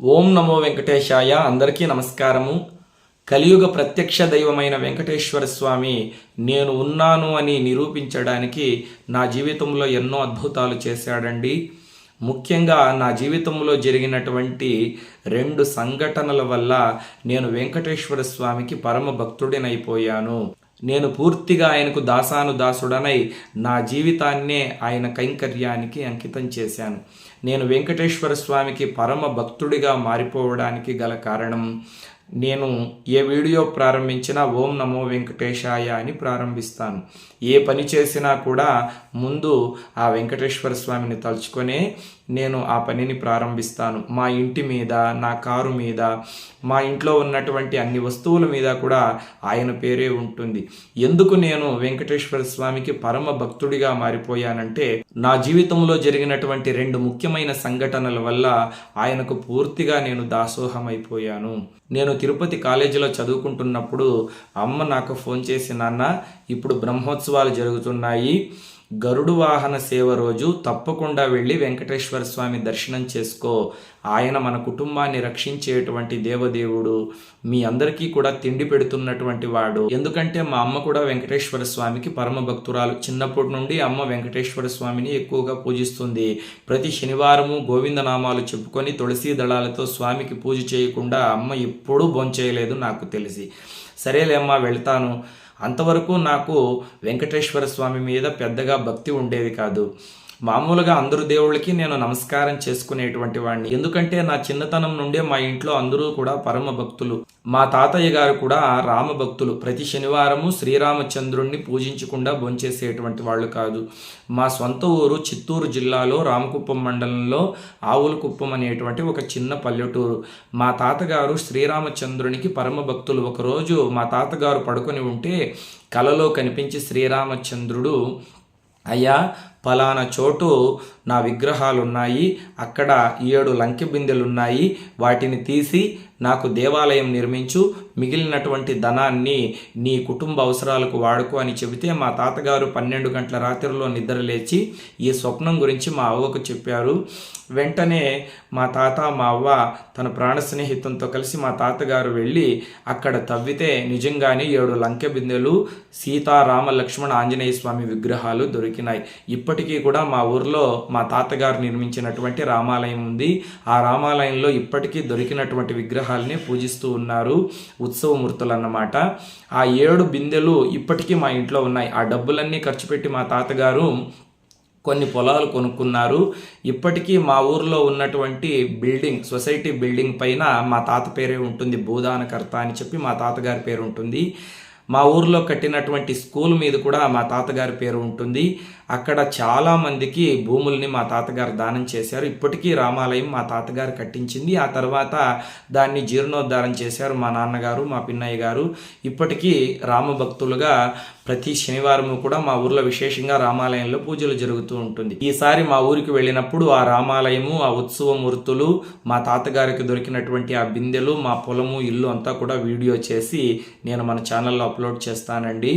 ఓం నమో వెంకటేశాయ అందరికీ నమస్కారము. కలియుగ ప్రత్యక్ష దైవమైన వెంకటేశ్వర స్వామి నేను ఉన్నాను అని నిరూపించడానికి నా జీవితంలో ఎన్నో అద్భుతాలు చేశాడండి. ముఖ్యంగా నా జీవితంలో జరిగినటువంటి రెండు సంఘటనల వల్ల నేను వెంకటేశ్వర స్వామికి పరమ భక్తుడినైపోయాను. నేను పూర్తిగా ఆయనకు దాసాను దాసుడనై నా జీవితాన్నే ఆయన కైంకర్యానికి అంకితం చేశాను. నేను వెంకటేశ్వర స్వామికి పరమ భక్తుడిగా మారిపోవడానికి గల కారణం నేను ఏ వీడియో ప్రారంభించినా ఓం నమో వెంకటేశాయ అని ప్రారంభిస్తాను. ఏ పని చేసినా కూడా ముందు ఆ వెంకటేశ్వర స్వామిని తలుచుకొనే నేను ఆ పనిని ప్రారంభిస్తాను. మా ఇంటి మీద నా కారు మీద మా ఇంట్లో ఉన్నటువంటి అన్ని వస్తువుల మీద కూడా ఆయన పేరే ఉంటుంది. ఎందుకు నేను వెంకటేశ్వర స్వామికి పరమ భక్తుడిగా మారిపోయానంటే నా జీవితంలో జరిగినటువంటి రెండు ముఖ్యమైన సంఘటనల వల్ల ఆయనకు పూర్తిగా నేను దాసోహమైపోయాను. నేను తిరుపతి కాలేజీలో చదువుకుంటున్నప్పుడు అమ్మ నాకు ఫోన్ చేసి నాన్న ఇప్పుడు బ్రహ్మోత్సవాలు జరుగుతున్నాయి. గరుడు వాహన సేవ రోజు తప్పకుండా వెళ్ళి వెంకటేశ్వర స్వామి దర్శనం చేసుకో. ఆయన మన కుటుంబాన్ని రక్షించేటువంటి దేవదేవుడు. మీ అందరికీ కూడా తిండి పెడుతున్నటువంటి వాడు. ఎందుకంటే మా అమ్మ కూడా వెంకటేశ్వర స్వామికి పరమ భక్తురాలు. చిన్నప్పటి నుండి అమ్మ వెంకటేశ్వర స్వామిని ఎక్కువగా పూజిస్తుంది. ప్రతి శనివారము గోవిందనామాలు చెప్పుకొని తులసీ దళాలతో స్వామికి పూజ చేయకుండా అమ్మ ఎప్పుడూ భోంచేయలేదు నాకు తెలిసి. సరేలేమ్మా వెళ్తాను. అంతవరకు నాకు వెంకటేశ్వర స్వామి మీద పెద్దగా భక్తి ఉండేది కాదు. మామూలుగా అందరు దేవుళ్ళకి నేను నమస్కారం చేసుకునేటువంటి వాడిని ఎందుకంటే నా చిన్నతనం నుండే మా ఇంట్లో అందరూ కూడా పరమ భక్తులు. మా తాతయ్య గారు కూడా రామ భక్తులు. ప్రతి శనివారము శ్రీరామచంద్రుణ్ణి పూజించకుండా భోంచేసేటువంటి వాళ్ళు కాదు. మా సొంత ఊరు చిత్తూరు జిల్లాలో రామకుప్పం మండలంలో ఆవులకుప్పం అనేటువంటి ఒక చిన్న పల్లెటూరు. మా తాతగారు శ్రీరామచంద్రునికి పరమ భక్తులు. ఒకరోజు మా తాతగారు పడుకొని ఉంటే కలలో కనిపించి శ్రీరామచంద్రుడు అయ్యా ఫలానా చోటు నా విగ్రహాలు ఉన్నాయి అక్కడ ఏడు లంకె బిందెలు ఉన్నాయి వాటిని తీసి నాకు దేవాలయం నిర్మించు మిగిలినటువంటి ధనాన్ని నీ కుటుంబ అవసరాలకు వాడుకో అని చెబితే మా తాతగారు పన్నెండు గంటల రాత్రిలో నిద్ర లేచి ఈ స్వప్నం గురించి మా అవ్వకు చెప్పారు. వెంటనే మా తాత మా అవ్వ తన ప్రాణ స్నేహితులతో కలిసి మా తాతగారు వెళ్ళి అక్కడ తవ్వితే నిజంగానే ఏడు లంకె బిందెలు సీతారామ లక్ష్మణ ఆంజనేయ స్వామి విగ్రహాలు దొరికినాయి. ఇప్పటికీ కూడా మా ఊర్లో మా తాతగారు నిర్మించినటువంటి రామాలయం ఉంది. ఆ రామాలయంలో ఇప్పటికీ దొరికినటువంటి విగ్రహాలని పూజిస్తూ ఉన్నారు ఉత్సవమూర్తులు అన్నమాట ఆ ఏడు బిందెలు ఇప్పటికీ మా ఇంట్లో ఉన్నాయి. ఆ డబ్బులన్నీ ఖర్చు పెట్టి మా తాతగారు కొన్ని పొలాలు కొనుక్కున్నారు. ఇప్పటికీ మా ఊర్లో ఉన్నటువంటి బిల్డింగ్ సొసైటీ బిల్డింగ్ పైన మా తాత పేరే ఉంటుంది. భూదానకర్త అని చెప్పి మా తాతగారి పేరు ఉంటుంది. మా ఊర్లో కట్టినటువంటి స్కూల్ మీద కూడా మా తాతగారి పేరు ఉంటుంది. అక్కడ చాలామందికి భూముల్ని మా తాతగారు దానం చేశారు. ఇప్పటికీ రామాలయం మా తాతగారు కట్టించింది. ఆ తర్వాత దాన్ని జీర్ణోద్ధారం చేశారు మా నాన్నగారు మా పిన్నయ్య గారు. ఇప్పటికీ రామభక్తులుగా ప్రతి శనివారం కూడా మా ఊర్లో విశేషంగా రామాలయంలో పూజలు జరుగుతూ ఉంటుంది. ఈసారి మా ఊరికి వెళ్ళినప్పుడు ఆ రామాలయము ఆ ఉత్సవమూర్తులు మా తాతగారికి దొరికినటువంటి ఆ బిందెలు మా పొలము ఇల్లు అంతా కూడా వీడియో చేసి నేను మన ఛానల్లో అప్లోడ్ చేస్తానండి.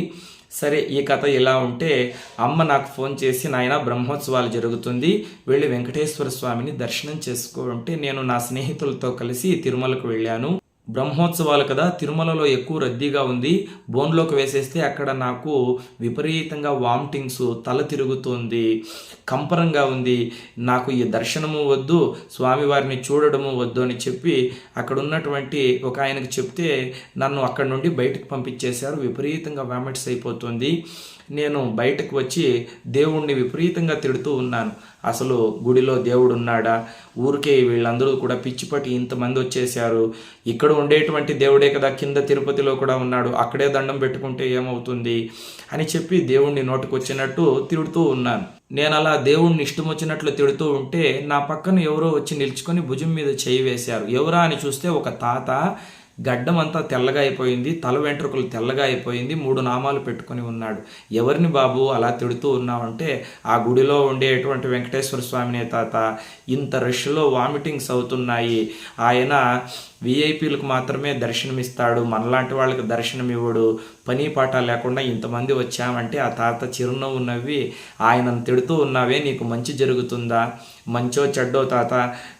సరే ఈ కథ ఇలా ఉంటే అమ్మ నాకు ఫోన్ చేసి నాయన బ్రహ్మోత్సవాలు జరుగుతుంది. వెళ్ళి వెంకటేశ్వర స్వామిని దర్శనం చేసుకో అంటే నేను నా స్నేహితులతో కలిసి తిరుమలకు వెళ్ళాను. బ్రహ్మోత్సవాలు కదా తిరుమలలో ఎక్కువ రద్దీగా ఉంది. బోన్లోకి వేసేస్తే అక్కడ నాకు విపరీతంగా వామిటింగ్స్ తల తిరుగుతుంది కంపరంగా ఉంది. నాకు ఈ దర్శనము వద్దు స్వామివారిని చూడడము వద్దు అని చెప్పి అక్కడ ఉన్నటువంటి ఒక ఆయనకు చెప్తే నన్ను అక్కడ నుండి బయటకు పంపించేశారు. విపరీతంగా వామిట్స్ అయిపోతుంది. నేను బయటకు వచ్చి దేవుణ్ణి విపరీతంగా తిడుతూ ఉన్నాను. అసలు గుడిలో దేవుడు ఉన్నాడా ఊరికే వీళ్ళందరూ కూడా పిచ్చిపట్టి ఇంతమంది వచ్చేసారు ఇక్కడ ఉండేటువంటి దేవుడే కదా కింద తిరుపతిలో కూడా ఉన్నాడు. అక్కడే దండం పెట్టుకుంటే ఏమవుతుంది? అని చెప్పి దేవుణ్ణి నోటుకొచ్చినట్టు తిడుతూ ఉన్నాను. నేను అలా దేవుణ్ణి ఇష్టం వచ్చినట్లు తిడుతూ ఉంటే నా పక్కన ఎవరో వచ్చి నిల్చుకొని భుజం మీద చేయి వేశారు. ఎవరా అని చూస్తే ఒక తాత గడ్డం అంతా తెల్లగా అయిపోయింది తల వెంట్రుకలు తెల్లగా అయిపోయింది మూడు నామాలు పెట్టుకొని ఉన్నాడు. ఎవరిని బాబు అలా తిడుతూ ఉన్నావంటే ఆ గుడిలో ఉండేటువంటి వెంకటేశ్వర స్వామినే తాత. ఇంత రష్లో వామిటింగ్స్ అవుతున్నాయి. ఆయన విఐపీలకు మాత్రమే దర్శనమిస్తాడు. మనలాంటి వాళ్ళకి దర్శనం ఇవ్వడు పని పాట లేకుండా ఇంతమంది వచ్చామంటే ఆ తాత చిరునవ్వు నవ్వి ఆయనను తిడుతూ ఉన్నావే నీకు మంచి జరుగుతుందా? మంచో చెడ్డో తాత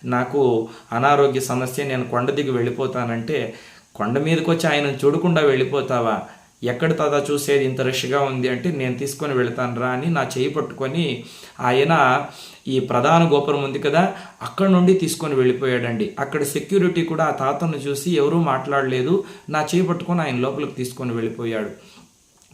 నాకు అనారోగ్య సమస్య నేను కొండ దిగి వెళ్ళిపోతానంటే కొండ మీదకి వచ్చి ఆయనను చూడకుండా వెళ్ళిపోతావా? ఎక్కడ తాత చూసేది ఇంత రష్గా ఉంది అంటే నేను తీసుకొని వెళతాను రా అని నా చేయి పట్టుకొని ఆయన ఈ ప్రధాన గోపురం ఉంది కదా అక్కడ నుండి తీసుకొని వెళ్ళిపోయాడండి. అక్కడ సెక్యూరిటీ కూడా ఆ తాతను చూసి ఎవరూ మాట్లాడలేదు. నా చేయి పట్టుకొని ఆయన లోపలికి తీసుకొని వెళ్ళిపోయాడు.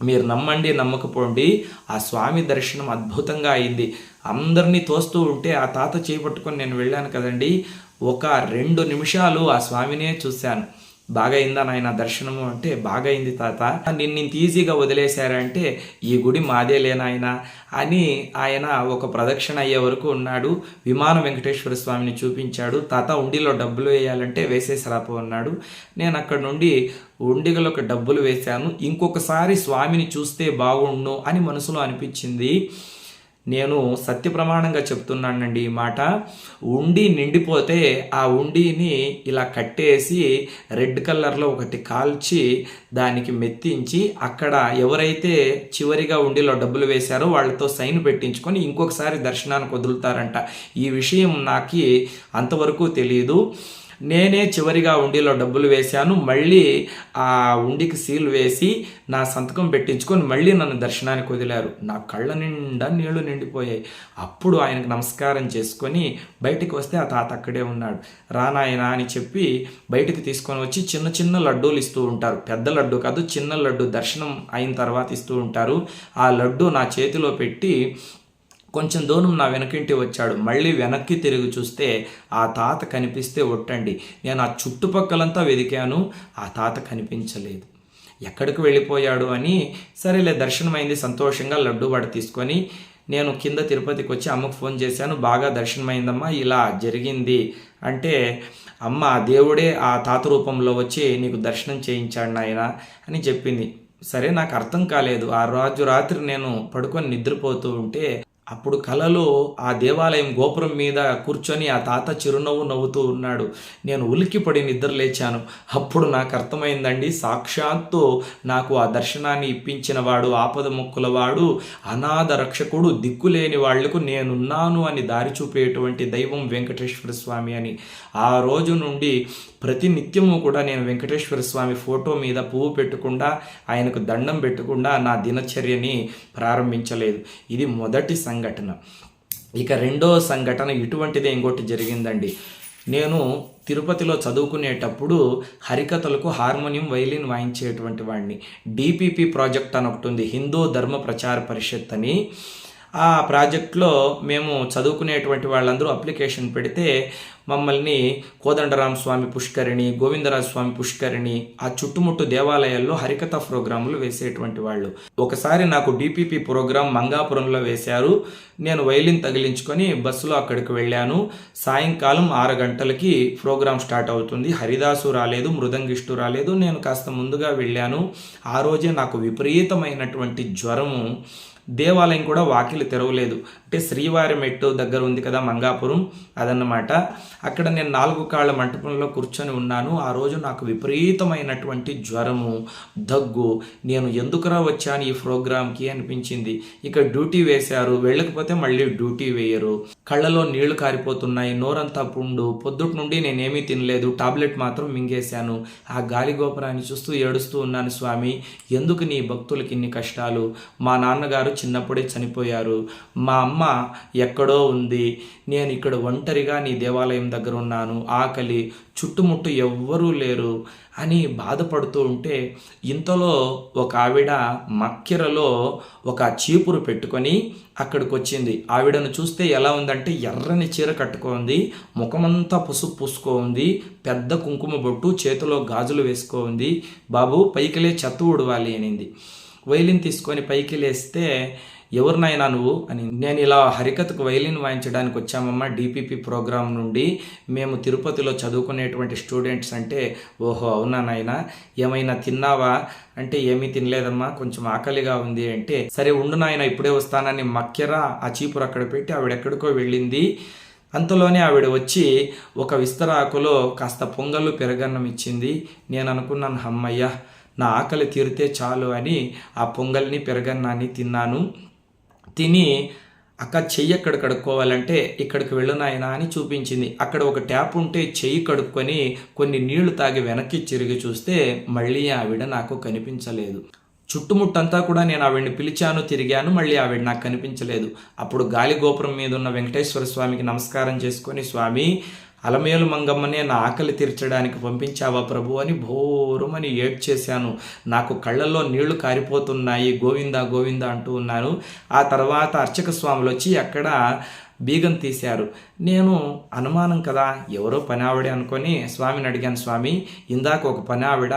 మీరు నమ్మండి నమ్మకపోండి. ఆ స్వామి దర్శనం అద్భుతంగా అయింది. అందరినీ తోస్తూ ఉంటే ఆ తాత చేపట్టుకొని నేను వెళ్ళాను కదండి. ఒక రెండు నిమిషాలు ఆ స్వామినే చూశాను. బాగా అయిందా నాయన? దర్శనము అంటే బాగా అయింది తాత. నిన్ను ఇంత ఈజీగా వదిలేశారంటే ఈ గుడి మాదే లేనాయన అని ఆయన ఒక ప్రదక్షిణ అయ్యే వరకు ఉన్నాడు. విమాన వెంకటేశ్వర స్వామిని చూపించాడు. తాత ఉండిలో డబ్బులు వేయాలంటే వేసేసి రాపో అన్నాడు. నేను అక్కడ నుండి ఉండిగలకు డబ్బులు వేశాను. ఇంకొకసారి స్వామిని చూస్తే బాగుండు అని మనసులో అనిపించింది. నేను సత్య ప్రమాణంగా చెప్తున్నానండి ఈ మాట. ఉండి నిండిపోతే ఆ ఉండిని ఇలా కట్టేసి రెడ్ కలర్లో ఒకటి కాల్చి దానికి మెత్తించి అక్కడ ఎవరైతే చివరిగా ఉండిలో డబ్బులు వేశారో వాళ్ళతో సైన్ పెట్టించుకొని ఇంకొకసారి దర్శనానికి వదులుతారంట. ఈ విషయం నాకు అంతవరకు తెలియదు నేనే చివరిగా ఉండిలో డబ్బులు వేశాను మళ్ళీ ఆ ఉండికి సీల్ వేసి నా సంతకం పెట్టించుకొని మళ్ళీ నన్ను దర్శనానికి వదిలారు. నా కళ్ళ నిండా నీళ్ళు నిండిపోయాయి. అప్పుడు ఆయనకు నమస్కారం చేసుకొని బయటికి వస్తే ఆ తాత అక్కడే ఉన్నాడు. రానాయన అని చెప్పి బయటికి తీసుకొని వచ్చి చిన్న చిన్న లడ్డూలు ఇస్తూ ఉంటారు. పెద్ద లడ్డు కాదు చిన్న లడ్డు దర్శనం అయిన తర్వాత ఇస్తూ ఉంటారు. ఆ లడ్డు నా చేతిలో పెట్టి కొంచెం దూరం నా వెనకింటి వచ్చాడు. మళ్ళీ వెనక్కి తిరిగి చూస్తే ఆ తాత కనిపిస్తే ఒట్టండి. నేను ఆ చుట్టుపక్కలంతా వెదికాను ఆ తాత కనిపించలేదు. ఎక్కడికి వెళ్ళిపోయాడు అని సరేలే దర్శనమైంది. సంతోషంగా లడ్డు వాడు తీసుకొని నేను కింద తిరుపతికి వచ్చి అమ్మకు ఫోన్ చేశాను. బాగా దర్శనమైందమ్మా ఇలా జరిగింది అంటే అమ్మ దేవుడే ఆ తాత రూపంలో వచ్చి నీకు దర్శనం చేయించాడు నాయన అని చెప్పింది. సరే నాకు అర్థం కాలేదు. ఆ రోజు రాత్రి నేను పడుకొని నిద్రపోతూ ఉంటే అప్పుడు కలలో ఆ దేవాలయం గోపురం మీద కూర్చొని ఆ తాత చిరునవ్వు నవ్వుతూ ఉన్నాడు. నేను ఉలిక్కిపడి నిద్ర లేచాను అప్పుడు నాకు అర్థమైందండి సాక్షాత్తు నాకు ఆ దర్శనాన్ని ఇప్పించిన వాడు ఆపద మొక్కుల వాడు అనాథ రక్షకుడు దిక్కులేని వాళ్ళకు నేనున్నాను అని దారి చూపేటువంటి దైవం వెంకటేశ్వర స్వామి అని. ఆ రోజు నుండి ప్రతి నిత్యము కూడా నేను వెంకటేశ్వర స్వామి ఫోటో మీద పువ్వు పెట్టకుండా ఆయనకు దండం పెట్టకుండా నా దినచర్యని ప్రారంభించలేదు. ఇది మొదటి సంఘటన. ఇక రెండో సంఘటన ఇటువంటిదే ఇంకోటి జరిగిందండి. నేను తిరుపతిలో చదువుకునేటప్పుడు హరికథలకు హార్మోనియం వైలిన్ వాయించేటువంటి వాడిని. డిపిపి ప్రాజెక్ట్ అని ఒకటి ఉంది. హిందూ ధర్మ ప్రచార పరిషత్ అని. ఆ ప్రాజెక్ట్లో మేము చదువుకునేటువంటి వాళ్ళందరూ అప్లికేషన్ పెడితే మమ్మల్ని కోదండరామ స్వామి పుష్కరిణి గోవిందరాజ స్వామి పుష్కరిణి ఆ చుట్టుముట్టు దేవాలయాల్లో హరికథ ప్రోగ్రాములు వేసేటువంటి వాళ్ళు. ఒకసారి నాకు డిపిపి ప్రోగ్రాం మంగాపురంలో వేశారు. నేను వైలిన్ తగిలించుకొని బస్సులో అక్కడికి వెళ్ళాను. సాయంకాలం ఆరు గంటలకి ప్రోగ్రాం స్టార్ట్ అవుతుంది. హరిదాసు రాలేదు మృదంగిష్టు రాలేదు. నేను కాస్త ముందుగా వెళ్ళాను. ఆ రోజే నాకు విపరీతమైనటువంటి జ్వరము. దేవాలయం కూడా వాకిలు తెరవలేదు. అంటే శ్రీవారి మెట్టు దగ్గర ఉంది కదా మంగాపురం అదన్నమాట. అక్కడ నేను నాలుగు కాళ్ళ మంటపంలో కూర్చొని ఉన్నాను. ఆ రోజు నాకు విపరీతమైనటువంటి జ్వరము దగ్గు నేను ఎందుకురా వచ్చాను ఈ ప్రోగ్రాంకి అనిపించింది. ఇక డ్యూటీ వేశారు వెళ్ళకపోతే మళ్ళీ డ్యూటీ వేయరు. కళ్ళలో నీళ్ళు కారిపోతున్నాయి నోరంతా పుండు. పొద్దుటి నుండి నేనేమీ తినలేదు టాబ్లెట్ మాత్రం మింగేశాను. ఆ గాలి గోపురాన్ని చూస్తూ ఏడుస్తూ ఉన్నాను స్వామి ఎందుకు నీ భక్తులకి ఇన్ని కష్టాలు? మా నాన్నగారు చిన్నప్పుడే చనిపోయారు. మా అమ్మ ఎక్కడో ఉంది. నేను ఇక్కడ ఒంటరిగా నీ దేవాలయం దగ్గర ఉన్నాను. ఆకలి చుట్టుముట్టు ఎవ్వరూ లేరు అని బాధపడుతూ ఉంటే ఇంతలో ఒక ఆవిడ మక్కిరలో ఒక చీపురు పెట్టుకొని అక్కడికి వచ్చింది ఆవిడను చూస్తే ఎలా ఉందంటే ఎర్రని చీర కట్టుకోంది. ముఖమంతా పసుపు పూసుకోంది. పెద్ద కుంకుమ బొట్టు చేతిలో గాజులు వేసుకోంది. బాబు పైకిలే చెత్త ఉడవాలి అనింది. వైలిన్ తీసుకొని పైకి లేస్తే ఎవరినైనా నువ్వు అని నేను ఇలా హరికథకు వైలిన్ వాయించడానికి వచ్చామమ్మా డిపిపి ప్రోగ్రాం నుండి. మేము తిరుపతిలో చదువుకునేటువంటి స్టూడెంట్స్ అంటే ఓహో అవునా నాయనా? ఏమైనా తిన్నావా? అంటే ఏమీ తినలేదమ్మా కొంచెం ఆకలిగా ఉంది అంటే సరే ఉండు నాయన ఇప్పుడే వస్తానని మక్కెర ఆ చీపురు అక్కడ పెట్టి ఆవిడెక్కడికో వెళ్ళింది. అంతలోనే ఆవిడ వచ్చి ఒక విస్తరాకులో కాస్త పొంగలు పెరగన్నం ఇచ్చింది. నేను అనుకున్నాను అమ్మయ్య నా ఆకలి తీరితే చాలు అని ఆ పొంగల్ని పెరగన్నాన్ని తిన్నాను. తిని అక్క చెయ్యి ఎక్కడ కడుక్కోవాలంటే ఇక్కడికి వెళ్ళునాయనా అని చూపించింది. అక్కడ ఒక ట్యాప్ ఉంటే చెయ్యి కడుక్కొని కొన్ని నీళ్ళు తాగి వెనక్కి తిరిగి చూస్తే మళ్ళీ ఆవిడ నాకు కనిపించలేదు. చుట్టుముట్టంతా కూడా నేను ఆవిడని పిలిచాను తిరిగాను మళ్ళీ ఆవిడ నాకు కనిపించలేదు. అప్పుడు గాలి గోపురం మీద ఉన్న వెంకటేశ్వర స్వామికి నమస్కారం చేసుకొని స్వామి అలమేలు మంగమ్మనే నా ఆకలి తీర్చడానికి పంపించావా ప్రభు అని భోరుమని ఏడ్చేశాను. నాకు కళ్ళల్లో నీళ్ళు కారిపోతున్నాయి. గోవింద గోవింద అంటూ ఉన్నాను. ఆ తర్వాత అర్చక స్వాములు వచ్చి అక్కడ బీగం తీశారు. నేను అనుమానం కదా ఎవరో పని అనుకొని స్వామిని అడిగాను స్వామి ఇందాక ఒక పని ఆవిడ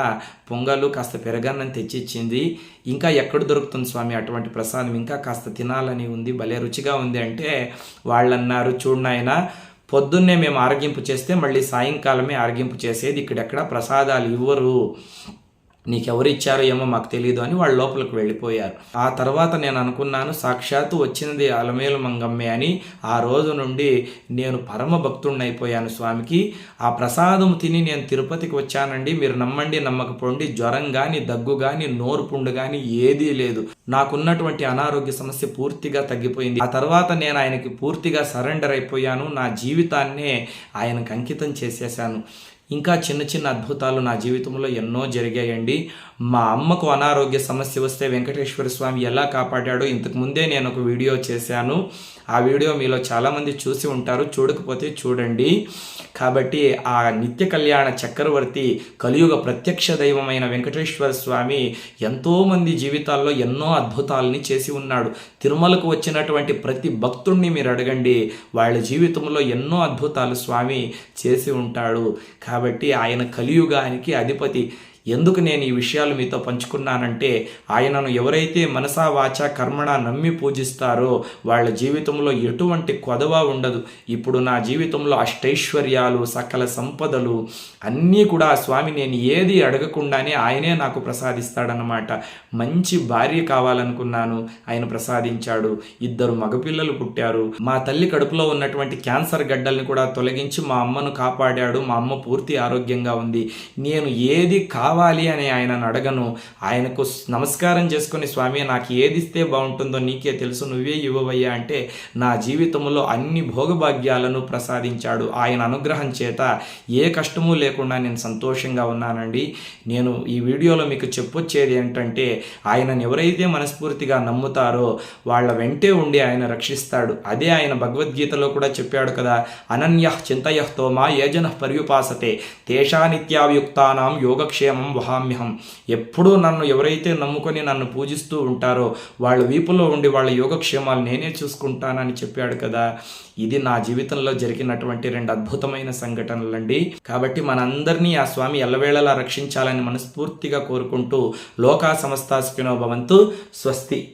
పొంగలు కాస్త పెరగన్నం తెచ్చిచ్చింది. ఇంకా ఎక్కడ దొరుకుతుంది స్వామి అటువంటి ప్రసాదం? ఇంకా కాస్త తినాలని ఉంది భలే రుచిగా ఉంది అంటే వాళ్ళన్నారు. చూడనాయన పొద్దున్నే మేము ఆరగింపు చేస్తే మళ్ళీ సాయంకాలమే ఆరగింపు చేసేది ఇక్కడెక్కడ? ప్రసాదాలు ఇవ్వరు. నీకెవరు ఇచ్చారో ఏమో మాకు తెలియదు అని వాళ్ళ లోపలికి వెళ్ళిపోయారు. ఆ తర్వాత నేను అనుకున్నాను సాక్షాత్తు వచ్చినది అలమేలు మంగమ్మే అని. ఆ రోజు నుండి నేను పరమ భక్తుడినైపోయాను స్వామికి. ఆ ప్రసాదం తిని నేను తిరుపతికి వచ్చానండి. మీరు నమ్మండి నమ్మకపోండి. జ్వరం కానీ దగ్గు కానీ నోరు పుండు కానీ ఏదీ లేదు. నాకున్నటువంటి అనారోగ్య సమస్య పూర్తిగా తగ్గిపోయింది. ఆ తర్వాత నేను ఆయనకి పూర్తిగా సరెండర్ అయిపోయాను. నా జీవితాన్నే ఆయనకు అంకితం చేసేసాను ఇంకా చిన్న చిన్న అద్భుతాలు నా జీవితంలో ఎన్నో జరిగాయండి. మా అమ్మకు అనారోగ్య సమస్య వస్తే వెంకటేశ్వర స్వామి ఎలా కాపాడాడో ఇంతకు ముందే నేను ఒక వీడియో చేశాను. ఆ వీడియో మీలో చాలామంది చూసి ఉంటారు. చూడకపోతే చూడండి. కాబట్టి ఆ నిత్య కళ్యాణ చక్రవర్తి కలియుగ ప్రత్యక్ష దైవమైన వెంకటేశ్వర స్వామి ఎంతోమంది జీవితాల్లో ఎన్నో అద్భుతాలని చేసి ఉన్నాడు. తిరుమలకు వచ్చినటువంటి ప్రతి భక్తుణ్ణి మీరు అడగండి. వాళ్ళ జీవితంలో ఎన్నో అద్భుతాలు స్వామి చేసి ఉంటాడు. కాబట్టి ఆయన కలియుగానికి అధిపతి. ఎందుకు నేను ఈ విషయాలు మీతో పంచుకున్నానంటే ఆయనను ఎవరైతే మనసా వాచ కర్మణ నమ్మి పూజిస్తారో వాళ్ళ జీవితంలో ఎటువంటి కొదవ ఉండదు. ఇప్పుడు నా జీవితంలో అష్టైశ్వర్యాలు సకల సంపదలు అన్నీ కూడా స్వామి నేను ఏది అడగకుండానే ఆయనే నాకు ప్రసాదిస్తాడనమాట మంచి భార్య కావాలనుకున్నాను ఆయన ప్రసాదించాడు. ఇద్దరు మగపిల్లలు పుట్టారు. మా తల్లి కడుపులో ఉన్నటువంటి క్యాన్సర్ గడ్డల్ని కూడా తొలగించి మా అమ్మను కాపాడాడు. మా అమ్మ పూర్తి ఆరోగ్యంగా ఉంది. నేను ఏది కా కావాలి అని ఆయనను అడగను ఆయనకు నమస్కారం చేసుకుని స్వామి నాకు ఏది ఇస్తే బాగుంటుందో నీకే తెలుసు నువ్వే ఇవ్వవయ్యా అంటే నా జీవితంలో అన్ని భోగభాగ్యాలను ప్రసాదించాడు ఆయన అనుగ్రహం చేత. ఏ కష్టము లేకుండా నేను సంతోషంగా ఉన్నానండి. నేను ఈ వీడియోలో మీకు చెప్పొచ్చేది ఏంటంటే ఆయనను ఎవరైతే మనస్ఫూర్తిగా నమ్ముతారో వాళ్ళ వెంటే ఉండి ఆయన రక్షిస్తాడు. అదే ఆయన భగవద్గీతలో కూడా చెప్పాడు కదా అనన్య చింతయహ్తో మా ఏజన పర్యుపాసతే. దేశానిత్యాయుక్తానం యోగక్షేమం వహామ్యహం ఎప్పుడూ నన్ను ఎవరైతే నమ్ముకొని నన్ను పూజిస్తూ ఉంటారో వాళ్ళ వీపులో ఉండి వాళ్ళ యోగక్షేమాలు నేనే చూసుకుంటానని చెప్పాడు కదా. ఇది నా జీవితంలో జరిగినటువంటి రెండు అద్భుతమైన సంఘటనలండి. కాబట్టి మనందరినీ ఆ స్వామి ఎల్లవేళలా రక్షించాలని మనస్ఫూర్తిగా కోరుకుంటూ లోకా సమస్తాస్పినో భవంతు. స్వస్తి.